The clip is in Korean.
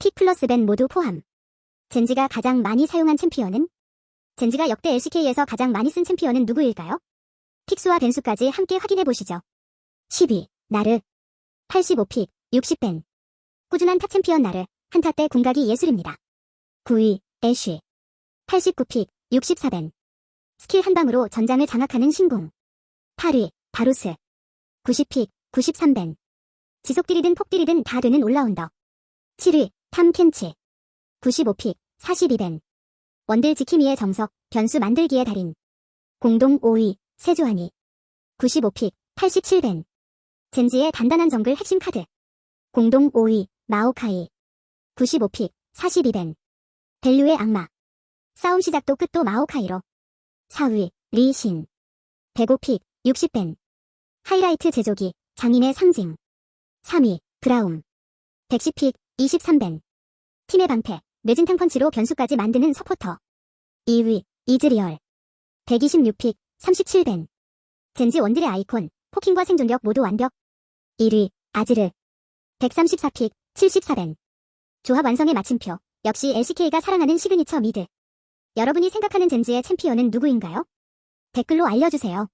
픽 플러스 벤 모두 포함. 젠지가 가장 많이 사용한 챔피언은? 젠지가 역대 LCK에서 가장 많이 쓴 챔피언은 누구일까요? 픽수와 벤수까지 함께 확인해 보시죠. 12. 나르. 85픽, 60벤. 꾸준한 탑 챔피언 나르, 한타 때 궁각이 예술입니다. 9위, 애쉬. 89픽, 64벤. 스킬 한 방으로 전장을 장악하는 신공. 8위, 바루스. 90픽, 93벤. 지속딜이든 폭딜이든 다 되는 올라운더. 7위, 탐 켄치. 95픽, 42벤. 원딜 지키미의 정석, 변수 만들기의 달인. 공동 5위, 세주하니. 95픽, 87벤. 젠지의 단단한 정글 핵심 카드. 공동 5위, 마오카이. 95픽, 42벤. 밸류의 악마. 싸움 시작도 끝도 마오카이로. 4위, 리신. 105픽, 60벤. 하이라이트 제조기, 장인의 상징. 3위, 브라움. 110픽, 23벤. 팀의 방패, 매진 탕 펀치로 변수까지 만드는 서포터. 2위, 이즈리얼. 126픽, 37벤. 젠지 원딜의 아이콘, 포킹과 생존력 모두 완벽. 1위, 아즈르. 134픽, 74벤. 조합 완성의 마침표, 역시 LCK가 사랑하는 시그니처 미드. 여러분이 생각하는 젠지의 챔피언은 누구인가요? 댓글로 알려주세요.